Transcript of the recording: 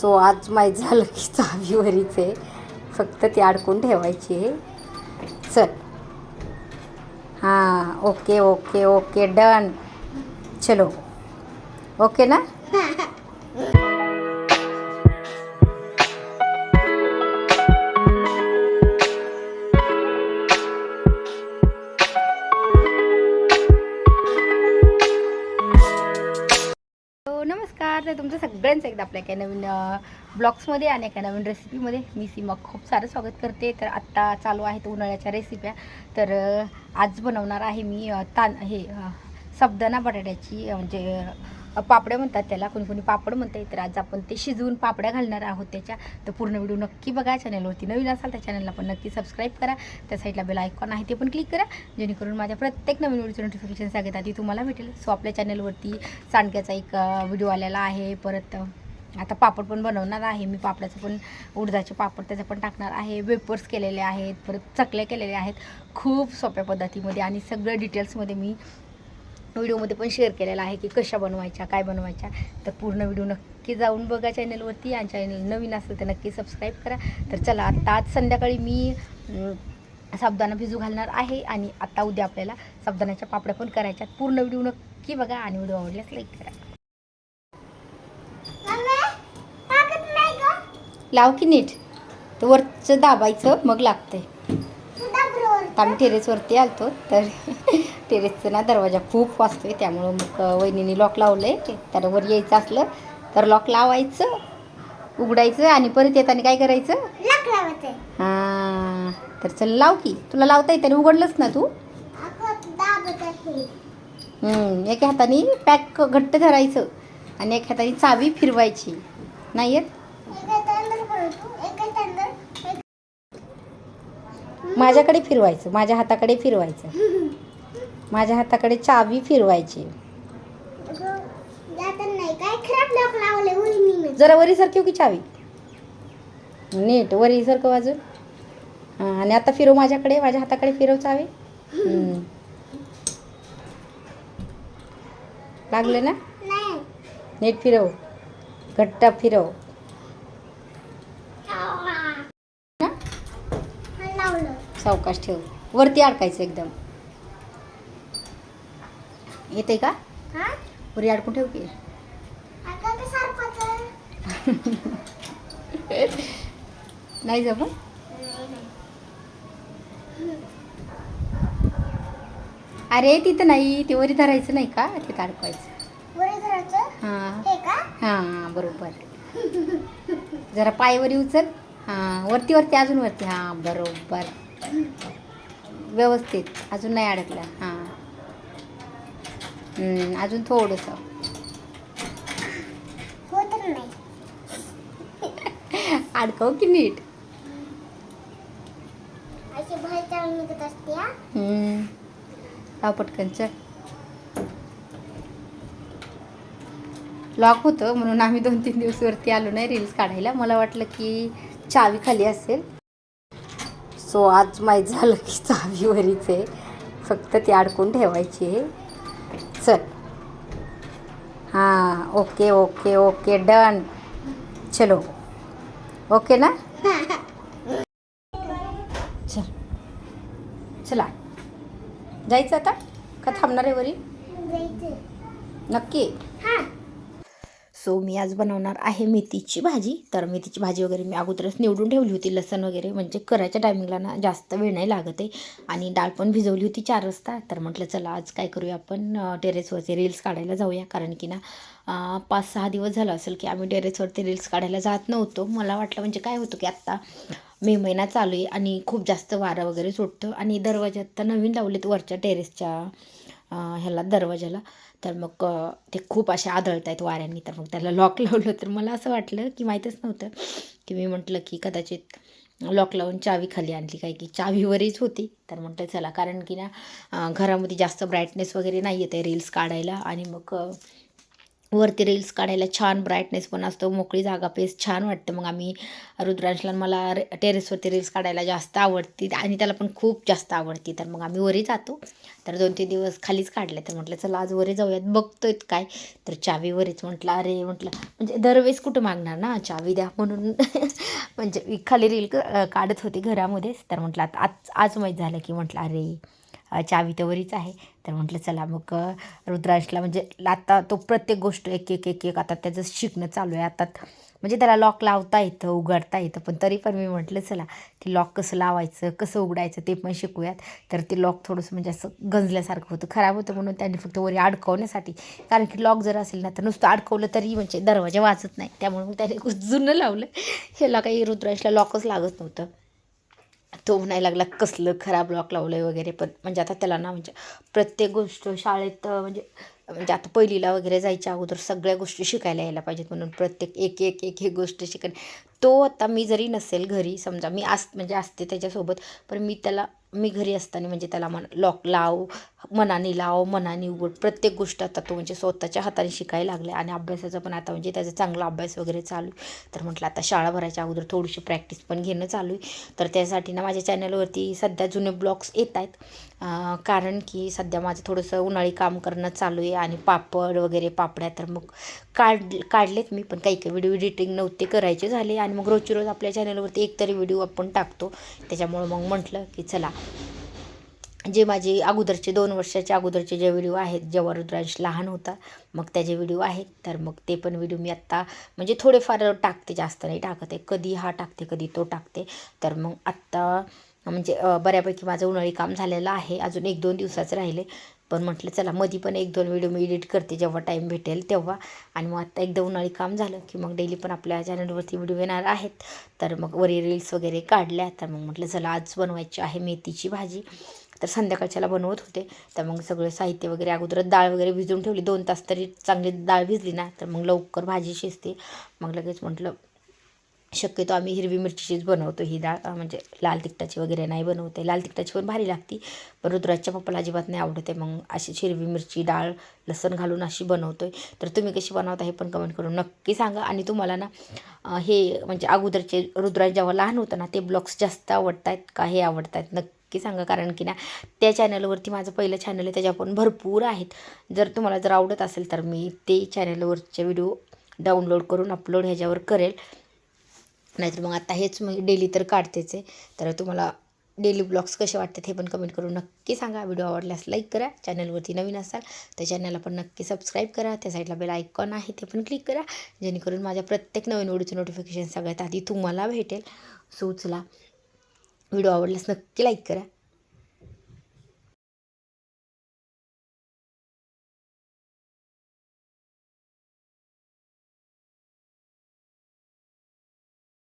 So आज माहीत झालं की चावीवरीच आहे फक्त ती अडकून ठेवायची आहे. चल. हां ओके ओके ओके डन. चलो. ओके ना? सगळ्यांचं एकदा आपल्या काही नवीन ब्लॉग्समध्ये आणि एका नवीन रेसिपीमध्ये मी सीमा खूप सारं स्वागत करते. तर आत्ता चालू आहेत उन्हाळ्याच्या रेसिप्या तर आज बनवणार आहे मी तान हे अ, बटाट्याची म्हणजे पापड्या म्हणतात त्याला. कोणी कोणी पापड म्हणतात तर आज आपण ते शिजवून पापड्या घालणार आहोत त्याच्या. तर पूर्ण व्हिडिओ नक्की बघा. चॅनलवरती नवीन असाल त्या चॅनलला पण नक्की सबस्क्राईब करा. त्या साईडला बेल आयकॉन आहे ते पण क्लिक करा. जेणेकरून माझ्या प्रत्येक नवीन व्हिडिओचं नोटिफिकेशन सगळ्यात आधी तुम्हाला भेटेल. सो आपल्या चॅनलवरती सांडग्याचा एक व्हिडिओ आलेला आहे. परत आता पापड पण बनवणार आहे. मी पापडाचं पण उडदाचे पापड त्याचं पण टाकणार आहे. वेपर्स केलेले आहेत. परत चकल्या केलेल्या आहेत. खूप सोप्या पद्धतीमध्ये आणि सगळं डिटेल्समध्ये मी व्हिडिओमध्ये पण शेअर केलेला आहे की कशा बनवायच्या काय बनवायच्या. तर पूर्ण व्हिडिओ नक्की जाऊन बघा चॅनलवरती आणि चॅनल नवीन असेल तर नक्की सबस्क्राईब करा. तर चला आता आज संध्याकाळी मी अं, साबुदाणा भिजू घालणार आहे. आणि आता उद्या आपल्याला साबुदाण्याच्या पापड्या पण करायच्या पूर्ण व्हिडिओ नक्की बघा आणि व्हिडिओ आवडल्यास लाईक करा. लाव की नीट. तर वरचं दाबायचं मग लागतंय. आता आम्ही टेरेसवरती आलतो. तर टेरेसचा ना दरवाजा खूप वाजतोय त्यामुळं मग वहिनीने लॉक लावलं आहे तर वर यायचं असलं तर लॉक लावायचं उघडायचं आणि परत येताना काय करायचं? हां तर चल लाव की. तुला लावता येते उघडलंच ना तू. हम्म, एका हाताने पॅक घट्ट धरायचं आणि एका हाताने चावी फिरवायची. नाही येत? माझ्याकडे फिरवायचं माझ्या हाताकडे फिरवायचं. माझ्या हाताकडे चावी फिरवायची. जरा वरी सरकेव की चावी. नीट वरी सरकव अजून हां आणि आता फिरव माझ्याकडे माझ्या हाताकडे फिरव चावी. लागलं ना? नीट फिरव. घट्ट फिरव. सावकाश ठेव. वरती अडकायचं एकदम. येते का? वरी अडकून ठेव की नाही जमत अरे तिथं नाही. ते वरी धरायचं नाही का? तिथं अडकवायचं हां. हां बरोबर. जरा पायवरी उचल. हां वरती वरती अजून वरती. हां बरोबर. व्यवस्थित. अजून नाही अडकला. हां. अजून थोडंसं. अडकव की नीट? पटकन चल. लॉक होतं म्हणून आम्ही दोन तीन दिवस वरती आलो नाही रील्स काढायला. मला वाटलं की चावी खाली असेल. सो आज माहीत झालं की चावीवरीच आहे. फक्त ती अडकून ठेवायची आहे. चल. हां ओके ओके ओके डन. चलो. ओके ना? चल. चला. जायचं आता? का थांबणार आहे वरी? नक्की. सो मी आज बनवणार आहे मेथीची भाजी. तर मेथीची भाजी वगैरे मी अगोदरच निवडून ठेवली होती लसण वगैरे. म्हणजे करायच्या टायमिंगला ना जास्त वेळ नाही लागत आहे. आणि डाळ पण भिजवली होती चार वाजता तर म्हटलं चला आज काय करूया आपण? टेरेसवरचे रील्स काढायला जाऊया. कारण की ना पाच सहा दिवस झालं असेल की आम्ही टेरेसवरती रील्स काढायला जात नव्हतो. मला वाटलं म्हणजे काय होतं की आत्ता मे महिना चालू आहे आणि खूप जास्त वारं वगैरे सुटतं. आणि दरवाजा आत्ता नवीन लावलेत वरच्या टेरेसच्या ह्याला दरवाजाला तर मग ते खूप असे आदळत आहेत वाऱ्यांनी. तर मग त्याला लॉक लावलं. तर मला असं वाटलं की माहीतच नव्हतं की मी म्हटलं की कदाचित लॉक लावून चावी खाली आणली. काय की चावीवरच होती. तर म्हटलं चला. कारण की ना घरामध्ये जास्त ब्राईटनेस वगैरे नाही येते रील्स काढायला. आणि मग वरती रील्स काढायला छान ब्राईटनेस पण असतो मोकळी जागा पेस छान वाटतं. मग आम्ही रुद्रांशला मला रे टेरेसवरती रील्स काढायला जास्त आवडती आणि त्याला पण खूप जास्त आवडती. तर मग आम्ही वरी जातो. तर दोन तीन दिवस खालीच काढले तर म्हटलं चला आज वरी जाऊयात. बघतोय काय. तर चावी वरीच म्हटलं अरे म्हटलं म्हणजे दरवेळेस कुठं मागणार ना? चावी द्या म्हणून. म्हणजे मी खाली रील काढत होते घरामध्येच. तर म्हटलं आता आज आज माहीत झालं की म्हटलं अरे. चावी आहे. तर म्हटलं चला मग रुद्रांशला म्हणजे आता तो प्रत्येक गोष्ट एक एक एक एक आता त्याचं शिकणं चालू आहे. आता म्हणजे त्याला लॉक लावता येतं उघडता येतं. पण तरी पण मी म्हटलं चला की लॉक कसं लावायचं कसं उघडायचं ते पण शिकूयात. तर ते लॉक थोडंसं म्हणजे असं गंजल्यासारखं होतं खराब होतं म्हणून त्यांनी फक्त वरी अडकवण्यासाठी. कारण की लॉक जर असेल ना तर नुसतं अडकवलं तरी म्हणजे दरवाजा वाजत नाही. त्यामुळे मग त्याने जुनं लावलं. ह्याला काही रुद्रांशला लॉकच लागत नव्हतं. तो म्हणायला लागला कसलं खराब लॉक लावलं आहे वगैरे. पण म्हणजे आता त्याला ना म्हणजे प्रत्येक गोष्ट शाळेत म्हणजे म्हणजे आता पहिलीला वगैरे जायच्या अगोदर सगळ्या गोष्टी शिकायला यायला पाहिजेत म्हणून प्रत्येक एक एक एक एक गोष्ट शिकणे तो आता मी जरी नसेल घरी समजा मी आस म्हणजे असते त्याच्यासोबत पण मी त्याला मी घरी असताना म्हणजे त्याला मन लॉक लाव मनाने लाव मनाने उघड. प्रत्येक गोष्ट आता तो म्हणजे स्वतःच्या हाताने शिकायला लागला आणि अभ्यासाचं पण आता म्हणजे त्याचा चांगला अभ्यास वगैरे चालू आहे. तर म्हटलं आता शाळा भरायच्या अगोदर थोडीशी प्रॅक्टिस पण घेणं चालू आहे. तर त्यासाठी ना माझ्या चॅनलवरती सध्या जुने ब्लॉग्स येत आहेत. कारण की सध्या माझं थोडंसं उन्हाळी काम करणं चालू आहे आणि पापड वगैरे पापड्या तर मग काढ काढलेत मी पण काही काही व्हिडिओ एडिटिंग नव्हते करायचे झाले. आणि मग रोजची रोज आपल्या चॅनलवरती एक तरी व्हिडिओ आपण टाकतो. त्याच्यामुळं मग म्हटलं की चला जे माझे अगोदरचे दोन वर्षाच्या अगोदरचे जे व्हिडिओ आहेत जेव्हा रुद्रांश लहान होता मग त्याचे व्हिडिओ आहेत. तर मग ते पण व्हिडिओ मी आत्ता म्हणजे थोडेफार टाकते जास्त नाही टाकत आहे. कधी हा टाकते कधी तो टाकते. तर मग आत्ता म्हणजे बऱ्यापैकी माझं उन्हाळी काम झालेलं आहे. अजून एक दोन दिवसाचं राहिले. पण म्हटलं चला मधी पण एक दोन व्हिडिओ मी एडिट करते जेव्हा टाईम भेटेल तेव्हा. आणि मग आत्ता एकदा उन्हाळी काम झालं की मग डेली पण आपल्या चॅनलवरती व्हिडिओ येणार आहेत. तर मग वरी रील्स वगैरे काढल्या. तर मग म्हटलं चला आज बनवायची आहे मेथीची भाजी. तर संध्याकाळच्याला बनवत होते. तर मग सगळं साहित्य वगैरे अगोदरच डाळ वगैरे भिजवून ठेवली. दोन तास तरी चांगली डाळ भिजली ना तर मग लवकर भाजी शिजते. मग लगेच म्हटलं शक्यतो आम्ही हिरवी मिरचीचीच बनवतो ही डाळ. म्हणजे लाल तिखटाची वगैरे नाही बनवते लाल तिखटाची पण भारी लागती पण रुद्राजच्या पप्पाला अजिबात नाही आवडते मग अशी हिरवी मिरची डाळ लसण घालून अशी बनवतो आहे तर तुम्ही कशी बनवता हे पण कमेंट करून नक्की सांगा. आणि तुम्हाला ना हे म्हणजे अगोदरचे रुद्राज जेव्हा लहान होतं ना ते ब्लॉग्स जास्त आवडत आहेत का हे आवडत आहेत नक्की नक्की सांगा कारण की ना त्या चॅनलवरती माझं पहिलं चॅनल आहे त्याच्या पण भरपूर आहेत. जर तुम्हाला जर आवडत असेल तर मी ते चॅनलवरचे व्हिडिओ डाउनलोड करून अपलोड ह्याच्यावर करेल. नाहीतर मग आता हेच मी डेली तर काढतेच आहे. तर तुम्हाला डेली ब्लॉग्स कसे वाटतात हे पण कमेंट करून नक्की सांगा. व्हिडिओ आवडल्यास लाईक करा. चॅनलवरती नवीन असाल तर चॅनलला पण नक्की सबस्क्राईब करा. त्या साईडला बेल आयकॉन आहे ते पण क्लिक करा. जेणेकरून माझ्या प्रत्येक नवीन व्हिडिओचं नोटिफिकेशन सगळ्यात आधी तुम्हाला भेटेल. सोचला. व्हिडिओ आवडल्यास नक्की लाईक करा